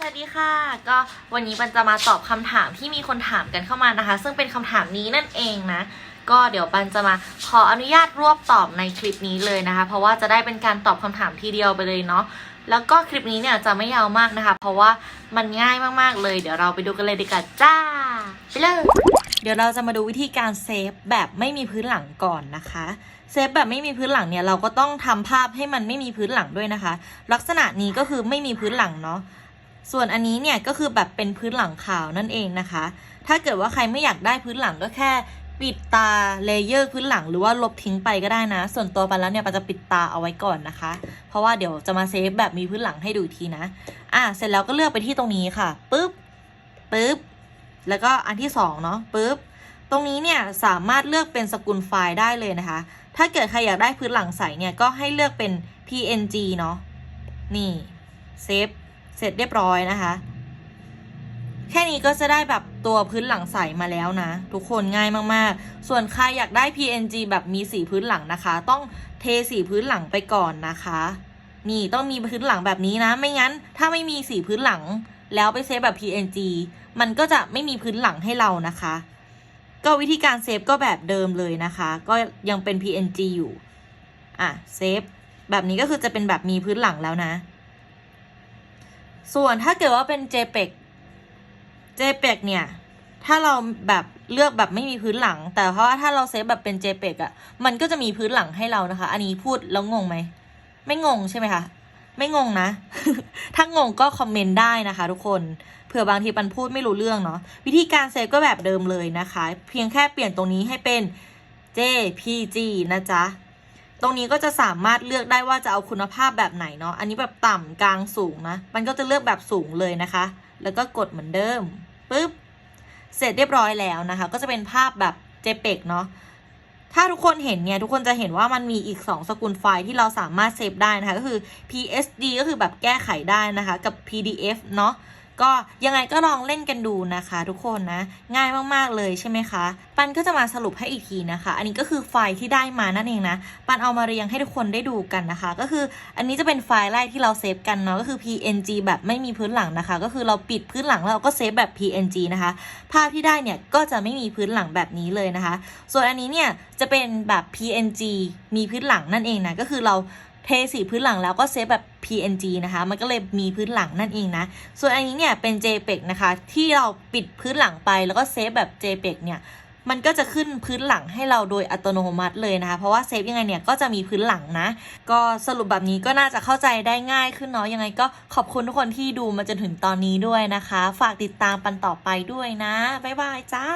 สวัสดีค่ะ ก็วันนี้ปันจะมาตอบคำถามที่มีคนถามกันเข้ามานะคะ ซึ่งเป็นคำถามนี้นั่นเองนะ ก็เดี๋ยวปันจะมาขออนุญาตรวบตอบในคลิปนี้เลยนะคะ เพราะว่าจะได้เป็นการตอบคำถามทีเดียวไปเลยเนาะแล้วก็คลิปนี้เนี่ยจะไม่ยาวมากนะคะ เพราะว่ามันง่ายมากๆเลย เดี๋ยวเราไปดูกันเลยดีกว่าจ้าไปเลยเดี๋ยวเราจะมาดูวิธีการเซฟแบบไม่มีพื้นหลังก่อนนะคะเซฟแบบไม่มีพื้นหลังเนี่ยเราก็ต้องทำภาพให้มันไม่มีพื้นหลังด้วยนะคะ ลักษณะนี้ก็คือไม่มีพื้นหลังเนาะ ส่วนอันนี้เนี่ยก็คือแบบเป็นพื้นหลังขาวนั่นเองนะคะ ถ้าเกิดว่าใครไม่อยากได้พื้นหลังก็แค่ปิดตาเลเยอร์พื้นหลังหรือว่าลบทิ้งไปก็ได้นะ ส่วนตัวปันแล้วเนี่ยปันจะปิดตาเอาไว้ก่อนนะคะ เพราะว่าเดี๋ยวจะมาเซฟแบบมีพื้นหลังให้ดูทีนะ อะเสร็จแล้วก็เลือกไปที่ตรงนี้ค่ะปึ๊บปึ๊บแล้วก็อันที่สองเนาะปึ๊บตรงนี้เนี่ยสามารถเลือกเป็นสกุลไฟล์ได้เลยนะคะ ถ้าเกิดใครอยากได้พื้นหลังใสเนี่ยก็ให้เลือกเป็น png เนาะนี่เซฟ เสร็จเรียบร้อยนะคะ แค่นี้ก็จะได้แบบตัวพื้นหลังใสมาแล้วนะ ทุกคนง่ายมากๆ ส่วนใครอยากได้ PNG แบบมีสีพื้นหลังนะคะ ต้องเทสีพื้นหลังไปก่อนนะคะ นี่ต้องมีพื้นหลังแบบนี้นะ ไม่งั้น ถ้าไม่มีสีพื้นหลัง แล้วไปเซฟแบบ PNG มันก็จะไม่มีพื้นหลังให้เรานะคะ ก็วิธีการเซฟก็แบบเดิมเลยนะคะ ก็ยังเป็น PNG อยู่ อะ เซฟ แบบนี้ก็คือจะเป็นแบบมีพื้นหลังแล้วนะ ส่วนถ้าเกิดว่าเป็น JPEG JPEG เนี่ย ถ้าเราแบบเลือกแบบไม่มีพื้นหลัง แต่เพราะว่าถ้าเราเซฟแบบเป็น JPEG อะ่ะ มันก็จะมีพื้นหลังให้เรานะคะ อันนี้พูดแล้วงงไหม ไม่งงใช่ไหมคะ ไม่งงนะ ถ้างงก็คอมเมนต์ได้นะคะทุกคน เผื่อบางทีปันพูดไม่รู้เรื่องเนาะ วิธีการเซฟก็แบบเดิมเลยนะคะ เพียงแค่เปลี่ยนตรงนี้ให้เป็น JPG นะจ๊ะ ตรงนี้ก็จะสามารถเลือกได้ว่าจะเอาคุณภาพแบบไหนเนาะ อันนี้แบบต่ำกลางสูงนะ มันก็จะเลือกแบบสูงเลยนะคะ แล้วก็กดเหมือนเดิมปึ๊บ เสร็จเรียบร้อยแล้วนะคะ ก็จะเป็นภาพแบบ JPEG เนาะ ถ้าทุกคนเห็นเนี่ย ทุกคนจะเห็นว่ามันมีอีก 2 สกุลไฟล์ที่เราสามารถเซฟได้นะคะ ก็คือ PSD ก็คือแบบแก้ไขได้นะคะ กับ PDF เนาะ ก็ยังไงก็ลองเล่นกันดูนะคะทุกคนนะ ง่ายมากๆเลยใช่ไหมคะ ปันก็จะมาสรุปให้อีกทีนะคะ อันนี้ก็คือไฟล์ที่ได้มานั่นเองนะ ปันเอามาเรียงให้ทุกคนได้ดูกันนะคะ ก็คืออันนี้จะเป็นไฟล์แรกที่เราเซฟกันเนาะก็คือ PNG แบบไม่มีพื้นหลังนะคะ ก็คือเราปิดพื้นหลังแล้วเราก็เซฟแบบ PNG นะคะ ภาพที่ได้เนี่ยก็จะไม่มีพื้นหลังแบบนี้เลยนะคะ ส่วนอันนี้เนี่ยจะเป็นแบบ PNG มีพื้นหลังนั่นเองนะก็คือเรา เทสีพื้นหลังแล้วก็เซฟแบบ PNG นะคะ มันก็เลยมีพื้นหลังนั่นเองนะ ส่วนอันนี้เนี่ยเป็น JPEG นะคะ ที่เราปิดพื้นหลังไปแล้วก็เซฟแบบ JPEG เนี่ยมันก็จะขึ้นพื้นหลังให้เราโดยอัตโนมัติเลยนะคะ เพราะว่าเซฟยังไงเนี่ยก็จะมีพื้นหลังนะ ก็สรุปแบบนี้ก็น่าจะเข้าใจได้ง่ายขึ้นเนาะ ยังไงก็ขอบคุณทุกคนที่ดูมาจนถึงตอนนี้ด้วยนะคะ ฝากติดตามปันต่อไปด้วยนะ บ๊ายบายจ้า